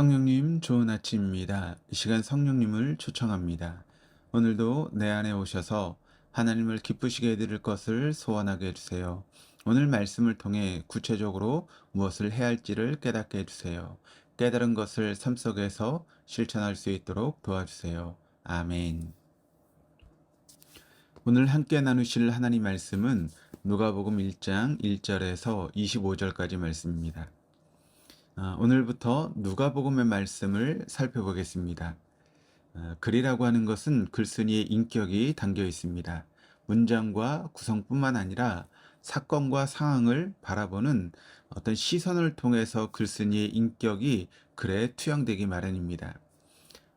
성령님 좋은 아침입니다. 이 시간 성령님을 초청합니다. 오늘도 내 안에 오셔서 하나님을 기쁘시게 해드릴 것을 소원하게 해주세요. 오늘 말씀을 통해 구체적으로 무엇을 해야 할지를 깨닫게 해주세요. 깨달은 것을 삶 속에서 실천할 수 있도록 도와주세요. 아멘. 오늘 함께 나누실 하나님 말씀은 누가복음 1장 1절에서 25절까지 말씀입니다. 아, 오늘부터 누가복음의 말씀을 살펴보겠습니다. 아, 글이라고 하는 것은 글쓴이의 인격이 담겨 있습니다. 문장과 구성뿐만 아니라 사건과 상황을 바라보는 어떤 시선을 통해서 글쓴이의 인격이 글에 투영되기 마련입니다.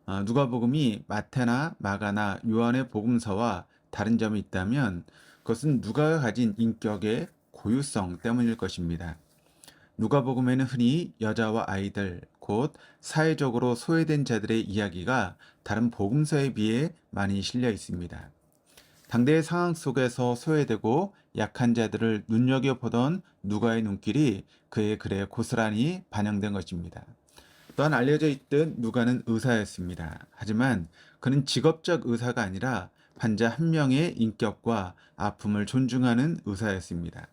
아, 누가복음이 마태나 마가나 요한의 복음서와 다른 점이 있다면 그것은 누가가 가진 인격의 고유성 때문일 것입니다. 누가복음에는 흔히 여자와 아이들, 곧 사회적으로 소외된 자들의 이야기가 다른 복음서에 비해 많이 실려 있습니다. 당대의 상황 속에서 소외되고 약한 자들을 눈여겨보던 누가의 눈길이 그의 글에 고스란히 반영된 것입니다. 또한 알려져 있듯 누가는 의사였습니다. 하지만 그는 직업적 의사가 아니라 환자 한 명의 인격과 아픔을 존중하는 의사였습니다.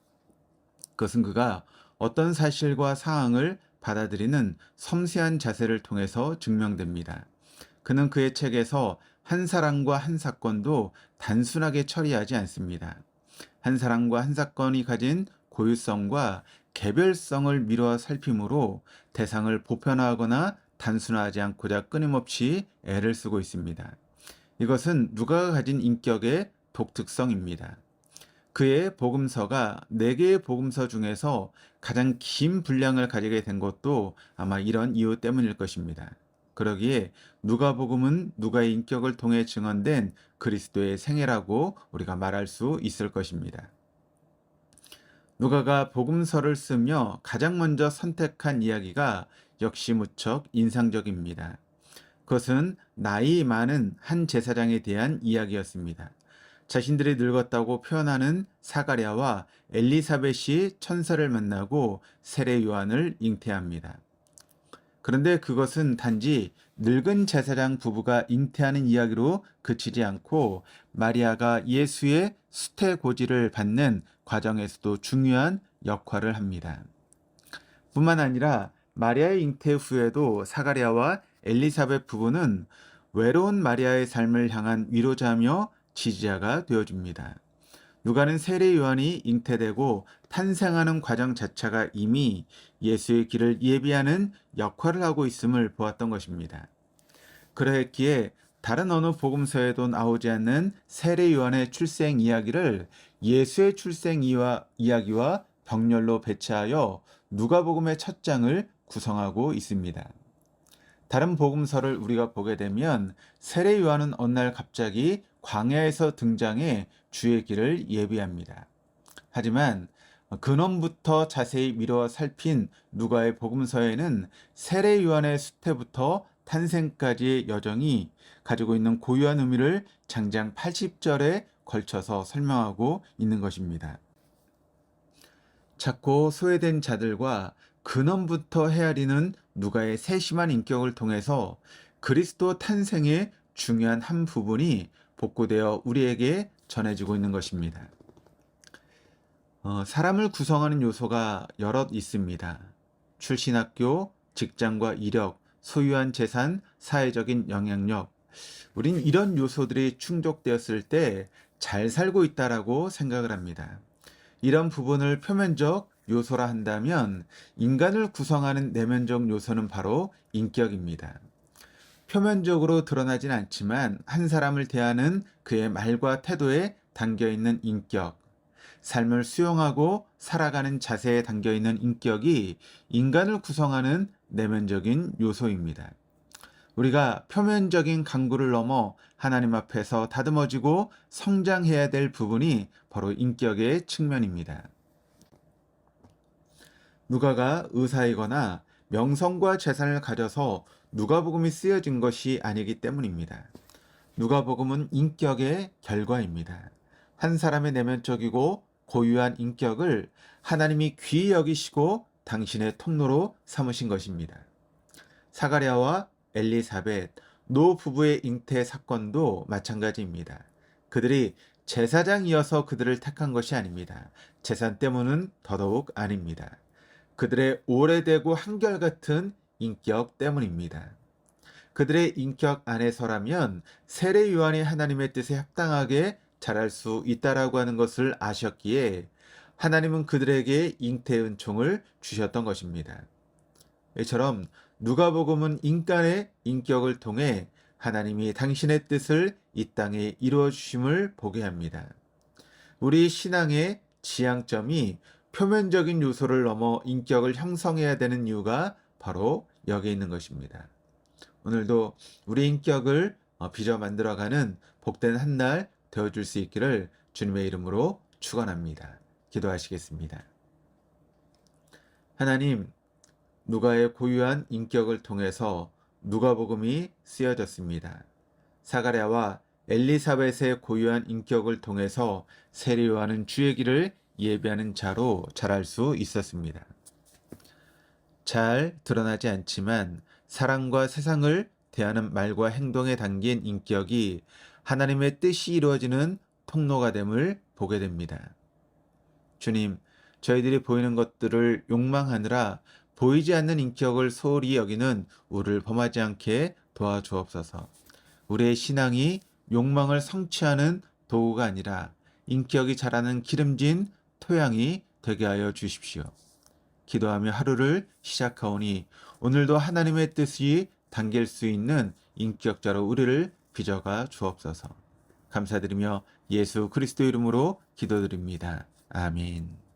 그것은 그가 어떤 사실과 상황을 받아들이는 섬세한 자세를 통해서 증명됩니다. 그는 그의 책에서 한 사람과 한 사건도 단순하게 처리하지 않습니다. 한 사람과 한 사건이 가진 고유성과 개별성을 미루어 살핌으로 대상을 보편화하거나 단순화하지 않고자 끊임없이 애를 쓰고 있습니다. 이것은 누가가 가진 인격의 독특성입니다. 그의 복음서가 네 개의 복음서 중에서 가장 긴 분량을 가지게 된 것도 아마 이런 이유 때문일 것입니다. 그러기에 누가복음은 누가의 인격을 통해 증언된 그리스도의 생애라고 우리가 말할 수 있을 것입니다. 누가가 복음서를 쓰며 가장 먼저 선택한 이야기가 역시 무척 인상적입니다. 그것은 나이 많은 한 제사장에 대한 이야기였습니다. 자신들이 늙었다고 표현하는 사가랴와 엘리사벳이 천사를 만나고 세례 요한을 잉태합니다. 그런데 그것은 단지 늙은 제사장 부부가 잉태하는 이야기로 그치지 않고 마리아가 예수의 수태 고지를 받는 과정에서도 중요한 역할을 합니다. 뿐만 아니라 마리아의 잉태 후에도 사가랴와 엘리사벳 부부는 외로운 마리아의 삶을 향한 위로자며 지지자가 되어줍니다. 누가는 세례 요한이 잉태되고 탄생하는 과정 자체가 이미 예수의 길을 예비하는 역할을 하고 있음을 보았던 것입니다. 그러했기에 다른 어느 복음서에도 나오지 않는 세례 요한의 출생 이야기를 예수의 출생 이야기와 병렬로 배치하여 누가복음의 첫 장을 구성하고 있습니다. 다른 복음서를 우리가 보게 되면 세례 요한은 어느 날 갑자기 광야에서 등장해 주의 길을 예비합니다. 하지만 근원부터 자세히 미뤄 살핀 누가의 복음서에는 세례 요한의 수태부터 탄생까지의 여정이 가지고 있는 고유한 의미를 장장 80절에 걸쳐서 설명하고 있는 것입니다. 작고 소외된 자들과 근원부터 헤아리는 누가의 세심한 인격을 통해서 그리스도 탄생의 중요한 한 부분이 복구되어 우리에게 전해지고 있는 것입니다. 어, 사람을 구성하는 요소가 여럿 있습니다. 출신 학교, 직장과 이력, 소유한 재산, 사회적인 영향력. 우린 이런 요소들이 충족되었을 때 잘 살고 있다라고 생각을 합니다. 이런 부분을 표면적 요소라 한다면 인간을 구성하는 내면적 요소는 바로 인격입니다. 표면적으로 드러나진 않지만 한 사람을 대하는 그의 말과 태도에 담겨 있는 인격, 삶을 수용하고 살아가는 자세에 담겨 있는 인격이 인간을 구성하는 내면적인 요소입니다. 우리가 표면적인 강구를 넘어 하나님 앞에서 다듬어지고 성장해야 될 부분이 바로 인격의 측면입니다. 누가가 의사이거나 명성과 재산을 가져서 누가복음이 쓰여진 것이 아니기 때문입니다. 누가복음은 인격의 결과입니다. 한 사람의 내면적이고 고유한 인격을 하나님이 귀히 여기시고 당신의 통로로 삼으신 것입니다. 사가랴와 엘리사벳, 노 부부의 잉태 사건도 마찬가지입니다. 그들이 제사장이어서 그들을 택한 것이 아닙니다. 재산 때문은 더더욱 아닙니다. 그들의 오래되고 한결같은 인격 때문입니다. 그들의 인격 안에서라면 세례 요한이 하나님의 뜻에 합당하게 자랄 수 있다라고 하는 것을 아셨기에 하나님은 그들에게 잉태 은총을 주셨던 것입니다. 이처럼 누가복음은 인간의 인격을 통해 하나님이 당신의 뜻을 이 땅에 이루어 주심을 보게 합니다. 우리 신앙의 지향점이 표면적인 요소를 넘어 인격을 형성해야 되는 이유가 바로 여기 있는 것입니다. 오늘도 우리 인격을 어, 빚어 만들어가는 복된 한 날 되어줄 수 있기를 주님의 이름으로 축원합니다. 기도하시겠습니다. 하나님, 누가의 고유한 인격을 통해서 누가복음이 쓰여졌습니다. 사가랴와 엘리사벳의 고유한 인격을 통해서 세례요한은 주의 길을 예비하는 자로 자랄 수 있었습니다. 잘 드러나지 않지만 사랑과 세상을 대하는 말과 행동에 담긴 인격이 하나님의 뜻이 이루어지는 통로가 됨을 보게 됩니다. 주님, 저희들이 보이는 것들을 욕망하느라 보이지 않는 인격을 소홀히 여기는 우리를 범하지 않게 도와주옵소서. 우리의 신앙이 욕망을 성취하는 도구가 아니라 인격이 자라는 기름진 토양이 되게 하여 주십시오. 기도하며 하루를 시작하오니 오늘도 하나님의 뜻이 당길 수 있는 인격자로 우리를 빚어가 주옵소서. 감사드리며 예수 그리스도 이름으로 기도드립니다. 아멘.